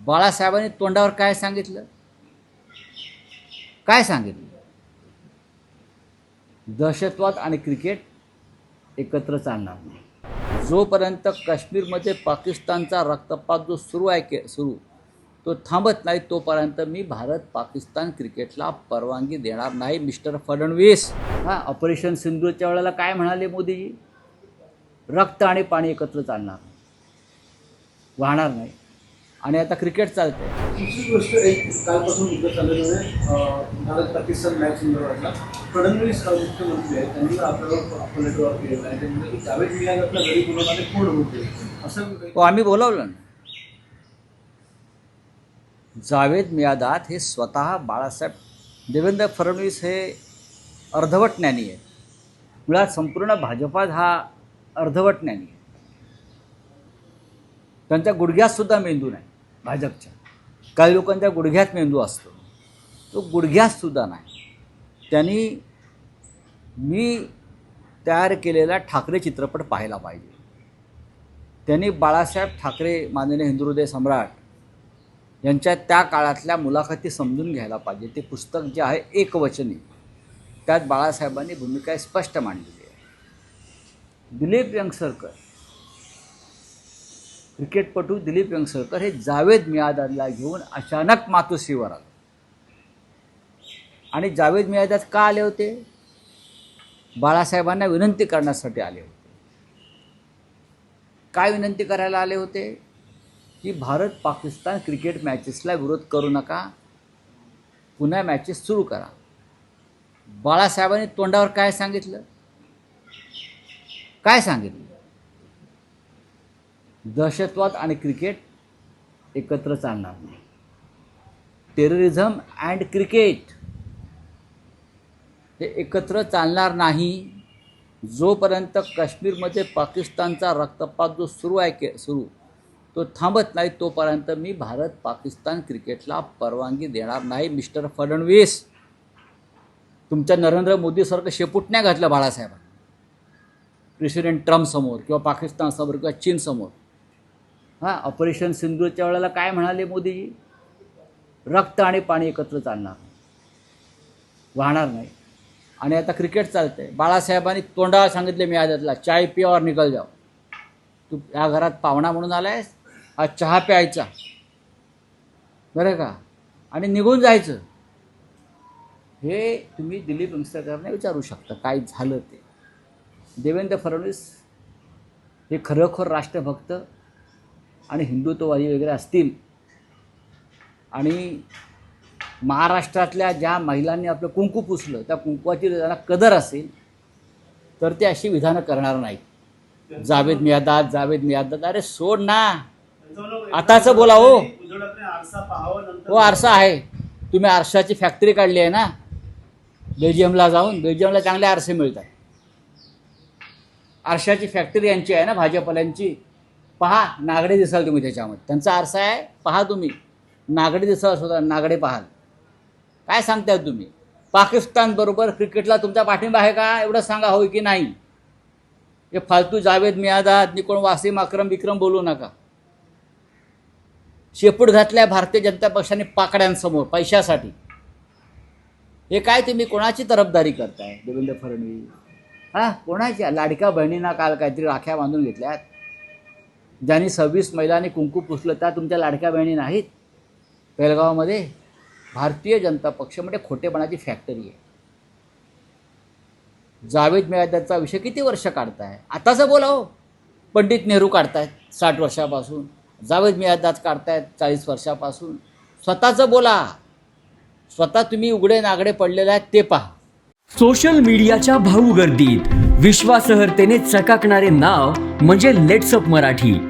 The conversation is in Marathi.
बाळासाहेबांनी तोंडावर काय सांगितलं? काय सांगितलं? दहशतवाद आणि क्रिकेट एकत्र चालणार नाही. जोपर्यंत काश्मीरमध्ये पाकिस्तानचा रक्तपात जो सुरू आहे के सुरू तो थांबत नाही तोपर्यंत मी भारत पाकिस्तान क्रिकेटला परवानगी देणार नाही मिस्टर फडणवीस. हां ऑपरेशन सिंधूच्या वेळेला काय म्हणाले मोदीजी? रक्त आणि पाणी एकत्र चालणार वाहणार नाही. आणि आता क्रिकेट चालतंय. दुसरी गोष्ट एक कालपासून मुद्दा चाललेला आहे अं, भारत पाकिस्तान मॅच संदर्भातला. फडणवीस मुख्यमंत्री आहेत त्यांनी पलटवार केलेला आहे जावेद कोण होते? असं तो आम्ही बोलावलं ना. जावेद मियादात हे स्वतः बाळासाहेब देवेंद्र फडणवीस हे अर्धवट ज्ञानी आहे मुळात संपूर्ण भाजपात हा अर्धवट ज्ञानी आहे. त्यांच्या गुडघ्यात सुद्धा मेंदू नाही. भाजपच्या. काही लोकांच्या गुडघ्यात मेंदू असतो. तो गुडघ्यात सुद्धा नाही. त्यांनी मी तयार केलेला ठाकरे चित्रपट पाहायला पाहिजे. त्यांनी बाळासाहेब ठाकरे माननीय हिंदुहृदय सम्राट यांच्या त्या काळातल्या मुलाखती समजून घ्यायला पाहिजे. ते पुस्तक जे आहे एकवचनी त्यात बाळासाहेबांनी भूमिका स्पष्ट मांडलेली आहे. दिलीप यंगसरकर क्रिकेटपटू दिलीप यंगसळकर हे जावेद मियादादला घेऊन अचानक मातोश्रीवर आले. आणि जावेद मियादाद का आले होते? बाळासाहेबांना विनंती करण्यासाठी आले होते. काय विनंती करायला आले होते? की भारत पाकिस्तान क्रिकेट मॅचेसला विरोध करू नका. पुन्हा मॅचेस सुरू करा. बाळासाहेबांनी तोंडावर काय सांगितलं? काय सांगितलं? दहशतवाद आणि क्रिकेट एकत्र चालणार नाही. टेररिझम अँड क्रिकेट हे एकत्र चालणार नाही. जोपर्यंत काश्मीरमध्ये पाकिस्तानचा रक्तपात जो सुरू आहे के सुरू तो थांबत नाही तोपर्यंत मी भारत पाकिस्तान क्रिकेटला परवानगी देणार नाही मिस्टर फडणवीस. तुमच्या नरेंद्र मोदीसारखं शेपूट नाही घातलं बाळासाहेबांनी. प्रेसिडेंट ट्रम्पसमोर किंवा पाकिस्तानसमोर किंवा चीनसमोर हां ऑपरेशन सिंधूच्या वेळेला काय म्हणाले मोदीजी? रक्त आणि पाणी एकत्र चालणार नाही. वाहणार नाही. आणि आता क्रिकेट चालतंय. बाळासाहेबांनी तोंडाला सांगितले मी आदतला चाय पिया और निकल जाओ. तू या घरात पाहुणा म्हणून आलायस? हा चहा प्यायचा. बरं का? आणि निघून जायचं. हे तुम्ही दिलीप वंसकरने विचारू शकता काय झालं ते. देवेंद्र फडणवीस हे खरोखर राष्ट्रभक्त आणि हिंदुत्ववादी वगैरे असतील. आणि महाराष्ट्रातल्या ज्या महिलांनी आपलं कुंकू पुसलं त्या कुंकवाची त्यांना कदर असेल तर ते अशी विधानं करणार नाहीत. जावेद मियादात जावेद मियादात अरे सोड ना. आताचं बोला हो. हो आरसा आहे. तुम्ही आरशाची फॅक्टरी काढली आहे ना. बेल्जियमला जाऊन बेल्जियमला चांगले आरसे मिळतात. आरशाची फॅक्टरी यांची आहे ना भाजपल्यांची पहा नागडे दिसाल तुम्ही त्याच्यामध्ये. त्यांचा आरसा आहे पहा तुम्ही. नागडे दिसाल सुद्धा नागडे पाहाल. काय सांगताय तुम्ही? पाकिस्तानबरोबर क्रिकेटला तुमचा पाठिंबा आहे का? एवढं सांगा होय की नाही? हे फालतू जावेद मियादात निकोण वासिम अक्रम विक्रम बोलू नका. शेपूट घातल्या भारतीय जनता पक्षाने पाकड्यांसमोर पैशासाठी. हे काय तुम्ही कोणाची तरफदारी करताय? देवेंद्र फडणवीस. हां कोणाच्या लाडक्या बहिणींना काल काहीतरी राख्या बांधून घेतल्यात. ज्यांनी सव्वीस महिलांनी कुंकू पुसलं त्या तुमच्या लाडक्या बहिणी नाहीत? बेळगावमध्ये भारतीय जनता पक्ष म्हणजे खोटेपणाची फॅक्टरी आहे. जावेद मियादाचा विषय किती वर्ष काढताय? आताचं बोलावं हो. पंडित नेहरू काढतायत साठ वर्षापासून. जावेद मियादात काढतायत चाळीस वर्षापासून. स्वतःचं बोला. स्वतः तुम्ही उघडे नागडे पडलेले आहेत ते पहा. सोशल मीडियाच्या भाऊ गर्दीत विश्वासार्हतेने चकाकणारे नाव म्हणजे लेट्सअप मराठी.